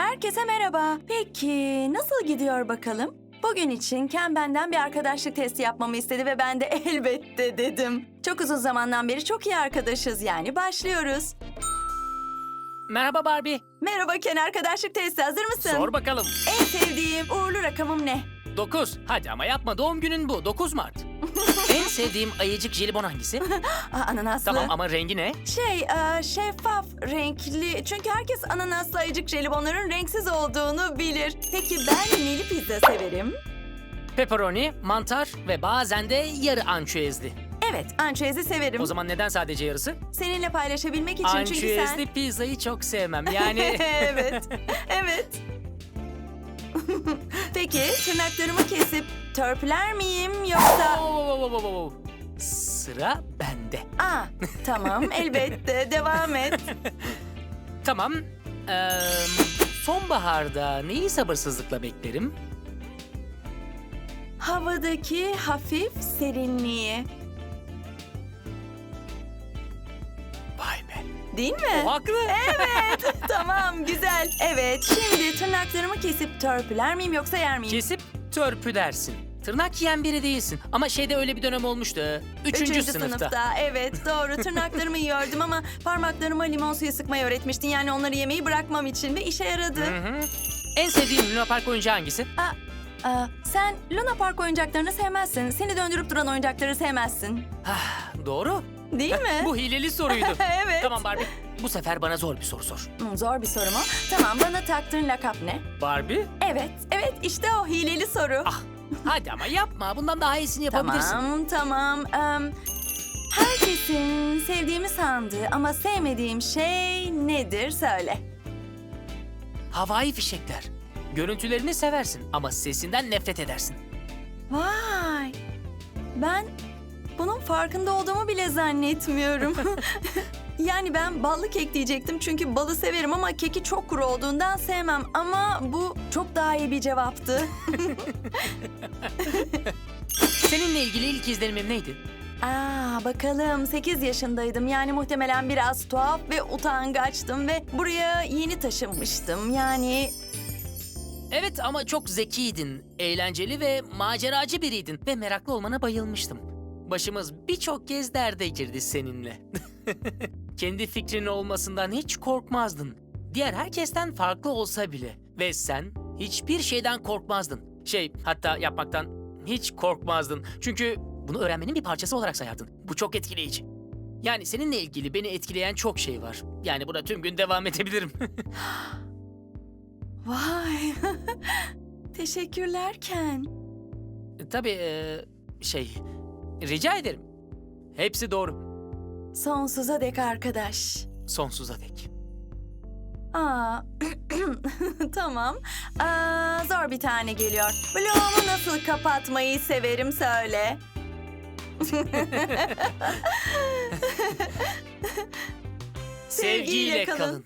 Herkese merhaba. Peki nasıl gidiyor bakalım? Bugün için Ken benden bir arkadaşlık testi yapmamı istedi ve ben de elbette dedim. Çok uzun zamandan beri çok iyi arkadaşız yani başlıyoruz. Merhaba Barbie. Merhaba Ken arkadaşlık testi hazır mısın? Sor bakalım. En sevdiğim uğurlu rakamım ne? 9. Hadi ama yapma doğum günün bu. 9 Mart. en sevdiğim ayıcık jelibon hangisi? Aa, ananaslı. Tamam ama rengi ne? Şey, e, şeffaf, renkli. Çünkü herkes ananaslı ayıcık jelibonların renksiz olduğunu bilir. Peki ben neli pizza severim? Pepperoni, mantar ve bazen de yarı ançüezli. Evet, ançüezi severim. O zaman neden sadece yarısı? Seninle paylaşabilmek için çünkü Ançüezli sen... pizzayı çok sevmem. Yani evet, evet. Peki tırnaklarımı kesip törpüler miyim yoksa... Sıra bende. Aa, tamam elbette devam et. Tamam. Ee, sonbaharda neyi sabırsızlıkla beklerim? Havadaki hafif serinliği. Değil mi? O haklı. Evet, tamam güzel. Evet, şimdi tırnaklarımı kesip törpüler miyim yoksa yer miyim? Kesip törpü dersin. Tırnak yiyen biri değilsin. Ama şeyde öyle bir dönem olmuştu. Üçüncü, sınıfta. Evet doğru tırnaklarımı yiyordum ama parmaklarıma limon suyu sıkmayı öğretmiştin. Yani onları yemeyi bırakmam için ve işe yaradı. Hı hı. En sevdiğin Luna Park oyuncağı hangisi? Aa, sen Luna Park oyuncaklarını sevmezsin. Seni döndürüp duran oyuncakları sevmezsin. Ah, doğru. Değil mi? Bu hileli soruydu. evet. tamam Barbie. Bu sefer bana zor bir soru sor. Hmm, zor bir soru mu? Tamam bana taktığın lakap ne? Barbie? Evet, evet işte o hileli soru. Ah, hadi ama yapma. Bundan daha iyisini yapabilirsin. Tamam, tamam. Em, herkesin sevdiğimi sandığı ama sevmediğim şey nedir söyle. Havai fişekler. Görüntülerini seversin ama sesinden nefret edersin. Vay! Ben bunun farkında olduğumu bile zannetmiyorum. yani ben ballı kek diyecektim çünkü balı severim ama keki çok kuru olduğundan sevmem. Ama bu çok daha iyi bir cevaptı. Seninle ilgili ilk izlenimim neydi? Aa bakalım 8 yaşındaydım yani muhtemelen biraz tuhaf ve utangaçtım ve buraya yeni taşınmıştım. Yani Evet ama çok zekiydin, eğlenceli ve maceracı biriydin ve meraklı olmana bayılmıştım. Başımız birçok kez derde girdi seninle. Kendi fikrin olmasından hiç korkmazdın. Diğer herkesten farklı olsa bile. Ve sen hiçbir şeyden korkmazdın. Şey, hatta yapmaktan hiç korkmazdın. Çünkü bunu öğrenmenin bir parçası olarak sayardın. Bu çok etkileyici. Yani seninle ilgili beni etkileyen çok şey var. Yani buna tüm gün devam edebilirim. vay. Teşekkürler Ken. Tabii eee, şey, rica ederim. Hepsi doğru. Sonsuza dek arkadaş. Sonsuza dek. Aa, tamam. Aa, zor bir tane geliyor. Bloğumu nasıl kapatmayı severim söyle. Sevgiyle kalın.